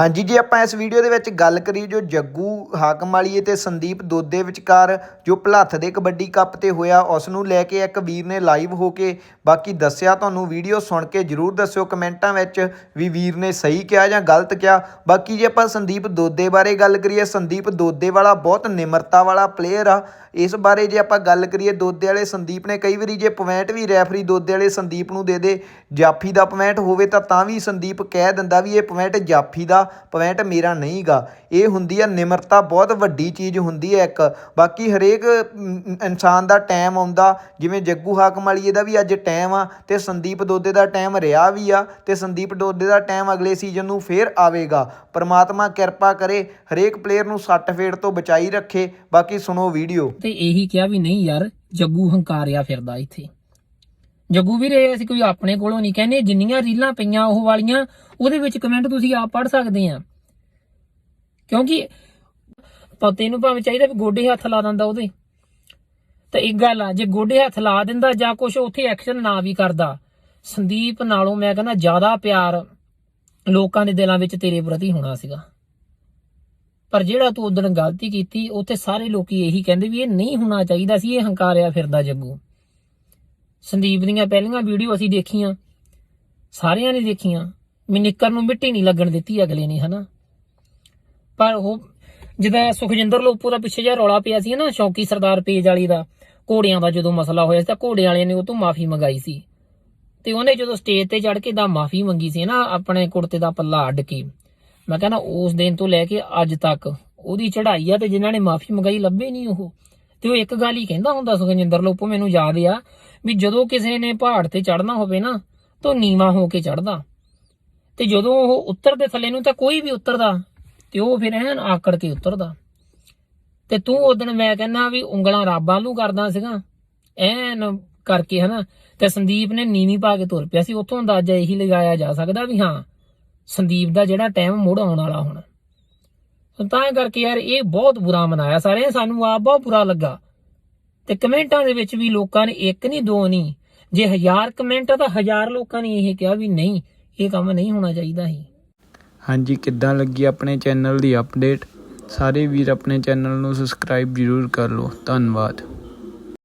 ਹਾਂਜੀ, ਜੇ ਆਪਾਂ ਇਸ ਵੀਡੀਓ ਦੇ ਵਿੱਚ ਗੱਲ ਕਰੀ ਜੋ ਜੱਗੂ ਹਾਕਮ ਵਾਲੀਏ ਤੇ ਸੰਦੀਪ ਦੋਦੇ ਵਿਚਕਾਰ ਜੋ ਭਲੱਥ ਦੇ ਕਬੱਡੀ ਕੱਪ ਤੇ ਹੋਇਆ ਉਸ ਨੂੰ ਲੈ ਕੇ ਇੱਕ ਵੀਰ ਨੇ ਲਾਈਵ ਹੋ ਕੇ ਬਾਕੀ ਦੱਸਿਆ ਤੁਹਾਨੂੰ ਵੀਡੀਓ ਸੁਣ ਕੇ ਜਰੂਰ ਦੱਸਿਓ ਕਮੈਂਟਾਂ ਵਿੱਚ ਵੀ ਵੀਰ ਨੇ ਸਹੀ ਕਿਹਾ ਜਾਂ ਗਲਤ ਕਿਹਾ। ਬਾਕੀ ਜੇ ਆਪਾਂ ਸੰਦੀਪ ਦੋਦੇ ਬਾਰੇ ਗੱਲ ਕਰੀਏ, ਸੰਦੀਪ ਦੋਦੇ ਵਾਲਾ ਬਹੁਤ ਨਿਮਰਤਾ ਵਾਲਾ ਪਲੇਅਰ ਆ। ਇਸ ਬਾਰੇ ਜੇ ਆਪਾਂ ਗੱਲ ਕਰੀਏ, ਦੋਦੇ ਵਾਲੇ ਸੰਦੀਪ ਨੇ ਕਈ ਵਾਰੀ ਜੇ ਪੁਆਇੰਟ ਵੀ ਰੈਫਰੀ ਦੋਦੇ ਵਾਲੇ ਸੰਦੀਪ ਨੂੰ ਦੇ ਦੇ, ਜਾਫੀ ਦਾ ਪੁਆਇੰਟ ਹੋਵੇ ਤਾਂ ਤਾਂ ਵੀ ਸੰਦੀਪ ਕਹਿ ਦਿੰਦਾ ਵੀ ਇਹ ਪੁਆਇੰਟ ਜਾਫੀ ਦਾ ਪੁਆਇੰਟ ਮੇਰਾ ਨਹੀਂਗਾ। ਇਹ ਹੁੰਦੀ ਆ ਨਿਮਰਤਾ, ਬਹੁਤ ਵੱਡੀ ਚੀਜ਼ ਹੁੰਦੀ ਹੈ ਇੱਕ। ਬਾਕੀ ਹਰੇਕ ਇਨਸਾਨ ਦਾ ਟਾਈਮ ਆਉਂਦਾ। ਜਿਵੇਂ ਜੱਗੂ ਹਾਕਮ ਵਾਲੀਏ ਦਾ ਵੀ ਅੱਜ ਟਾਈਮ ਆ ਤੇ ਸੰਦੀਪ ਦੋਦੇ ਦਾ ਟਾਈਮ ਰਿਹਾ ਵੀ ਆ ਤੇ ਸੰਦੀਪ ਦੋਦੇ ਦਾ ਟਾਈਮ ਅਗਲੇ ਸੀਜ਼ਨ ਨੂੰ ਫੇਰ ਆਵੇਗਾ। ਪਰਮਾਤਮਾ ਕਿਰਪਾ ਕਰੇ, ਹਰੇਕ ਪਲੇਅਰ ਨੂੰ ਸੱਟ ਫੇੜ ਤੋਂ ਬਚਾਈ ਰੱਖੇ। ਬਾਕੀ ਸੁਣੋ ਵੀਡੀਓ। ਤੇ ਇਹੀ ਕਿਹਾ ਵੀ ਨਹੀਂ ਯਾਰ, ਜੱਗੂ ਹੰਕਾਰਿਆ ਫਿਰਦਾ ਇੱਥੇ। ਜੱਗੂ ਵੀਰੇ, ਅਸੀਂ ਕੋਈ ਆਪਣੇ ਕੋਲੋਂ ਨਹੀਂ ਕਹਿੰਦੇ, ਜਿੰਨੀਆਂ ਰੀਲਾਂ ਪਈਆਂ ਉਹ ਵਾਲੀਆਂ, ਉਹਦੇ ਵਿੱਚ ਕਮੈਂਟ ਤੁਸੀਂ ਆਪ ਪੜ੍ਹ ਸਕਦੇ ਆ। ਕਿਉਂਕਿ ਪਤੇ ਨੂੰ ਭਾਵੇਂ ਚਾਹੀਦਾ ਵੀ ਗੋਡੇ ਹੱਥ ਲਾ ਦਿੰਦਾ ਉਹਦੇ। ਤਾਂ ਇੱਕ ਗੱਲ ਆ, ਜੇ ਗੋਡੇ ਹੱਥ ਲਾ ਦਿੰਦਾ ਜਾਂ ਕੁਝ ਉੱਥੇ ਐਕਸ਼ਨ ਨਾ ਵੀ ਕਰਦਾ, ਸੰਦੀਪ ਨਾਲੋਂ ਮੈਂ ਕਹਿੰਦਾ ਜ਼ਿਆਦਾ ਪਿਆਰ ਲੋਕਾਂ ਦੇ ਦਿਲਾਂ ਵਿੱਚ ਤੇਰੇ ਪ੍ਰਤੀ ਹੋਣਾ ਸੀਗਾ। ਪਰ ਜਿਹੜਾ ਤੂੰ ਉਦੋਂ ਗਲਤੀ ਕੀਤੀ, ਉੱਥੇ ਸਾਰੇ ਲੋਕੀ ਇਹੀ ਕਹਿੰਦੇ ਵੀ ਇਹ ਨਹੀਂ ਹੋਣਾ ਚਾਹੀਦਾ ਸੀ, ਇਹ ਹੰਕਾਰਿਆ ਫਿਰਦਾ ਜੱਗੂ। ਸੰਦੀਪ ਦੀਆਂ ਪਹਿਲੀਆਂ ਵੀਡੀਓ ਅਸੀਂ ਦੇਖੀਆਂ, ਸਾਰਿਆਂ ਨੇ ਦੇਖੀਆਂ। ਵੀ ਨਿੱਕਰ ਨੂੰ ਮਿੱਟੀ ਨਹੀਂ ਲੱਗਣ ਦਿੱਤੀ ਅਗਲੇ ਨੇ, ਹਨਾ? ਪਰ ਉਹ ਜਿੱਦਾਂ ਸੁਖਜਿੰਦਰ ਲੋਪੂ ਦਾ ਪਿੱਛੇ ਜਿਹਾ ਰੌਲਾ ਪਿਆ ਸੀ ਨਾ, ਸ਼ੌਕੀ ਸਰਦਾਰ ਪੇਜ ਵਾਲੀ ਦਾ, ਘੋੜਿਆਂ ਦਾ ਜਦੋਂ ਮਸਲਾ ਹੋਇਆ ਸੀ ਤਾਂ ਘੋੜੇ ਵਾਲਿਆਂ ਨੇ ਉਹ ਤੋਂ ਮਾਫੀ ਮੰਗਾਈ ਸੀ। ਤੇ ਉਹਨੇ ਜਦੋਂ ਸਟੇਜ ਤੇ ਚੜ ਕੇ ਦਾ ਮਾਫੀ ਮੰਗੀ ਸੀ ਨਾ, ਆਪਣੇ ਕੁੜਤੇ ਦਾ ਪੱਲਾ ਅੱਡ ਕੇ, ਮੈਂ ਕਹਿੰਦਾ ਉਸ ਦਿਨ ਤੋਂ ਲੈ ਕੇ ਅੱਜ ਤੱਕ ਉਹਦੀ ਚੜ੍ਹਾਈ ਆ ਤੇ ਜਿਨ੍ਹਾਂ ਨੇ ਮਾਫੀ ਮੰਗਾਈ, ਲੱਭੇ ਨਹੀਂ ਉਹ। ਤੇ ਉਹ ਇੱਕ ਗੱਲ ਹੀ ਕਹਿੰਦਾ ਹੁੰਦਾ ਸੁਖਜਿੰਦਰ ਲੋਪੋ, ਮੈਨੂੰ ਯਾਦ ਆ ਵੀ ਜਦੋਂ ਕਿਸੇ ਨੇ ਪਹਾੜ ਤੇ ਚੜਨਾ ਹੋਵੇ ਨਾ, ਤਾਂ ਨੀਵਾ ਹੋ ਕੇ ਚੜਦਾ ਤੇ ਜਦੋਂ ਉਹ ਉੱਤਰਦੇ ਥੱਲੇ ਨੂੰ ਤਾਂ ਕੋਈ ਵੀ ਉਤਰਦਾ, ਤੇ ਉਹ ਫਿਰ ਐਨ ਆਕੜ ਕੇ ਉਤਰਦਾ। ਤੇ ਤੂੰ ਉਦੋਂ ਮੈਂ ਕਹਿੰਦਾ ਵੀ ਉਂਗਲਾਂ ਰੱਬ ਨੂੰ ਕਰਦਾ ਸੀਗਾ, ਐਨ ਕਰਕੇ ਹਨਾ, ਤੇ ਸੰਦੀਪ ਨੇ ਨੀਵੀਂ ਪਾ ਕੇ ਤੁਰ ਪਿਆ ਸੀ। ਉੱਥੋਂ ਅੰਦਾਜ਼ਾ ਇਹੀ ਲਗਾਇਆ ਜਾ ਸਕਦਾ ਵੀ ਹਾਂ, ਸੰਦੀਪ ਦਾ ਜਿਹੜਾ ਟਾਈਮ ਮੁੜ ਆਉਣ ਵਾਲਾ ਹੋਣਾ। ਤਾਂ ਕਰਕੇ ਯਾਰ ਇਹ ਬਹੁਤ ਬੁਰਾ ਮਨਾਇਆ ਸਾਰੇ ਸਾਨੂੰ ਆਪ ਬਹੁਤ ਬੁਰਾ ਲੱਗਾ। ਤੇ ਕਮੈਂਟਾਂ ਦੇ ਵਿੱਚ ਵੀ ਲੋਕਾਂ ਨੇ ਇੱਕ ਨਹੀਂ ਦੋ ਨਹੀਂ ਜੇ ਹਜ਼ਾਰ ਕਮੈਂਟ ਆ ਤਾਂ ਹਜ਼ਾਰ ਲੋਕਾਂ ਨੇ ਇਹ ਕਿਹਾ ਵੀ ਨਹੀਂ, ਇਹ ਕੰਮ ਨਹੀਂ ਹੋਣਾ ਚਾਹੀਦਾ ਸੀ। ਹਾਂਜੀ, ਕਿੱਦਾਂ ਲੱਗੀ ਆਪਣੇ ਚੈਨਲ ਦੀ ਅਪਡੇਟ ਸਾਰੇ ਵੀਰ ਆਪਣੇ ਚੈਨਲ ਨੂੰ ਸਬਸਕ੍ਰਾਈਬ ਜ਼ਰੂਰ ਕਰ ਲਓ। ਧੰਨਵਾਦ।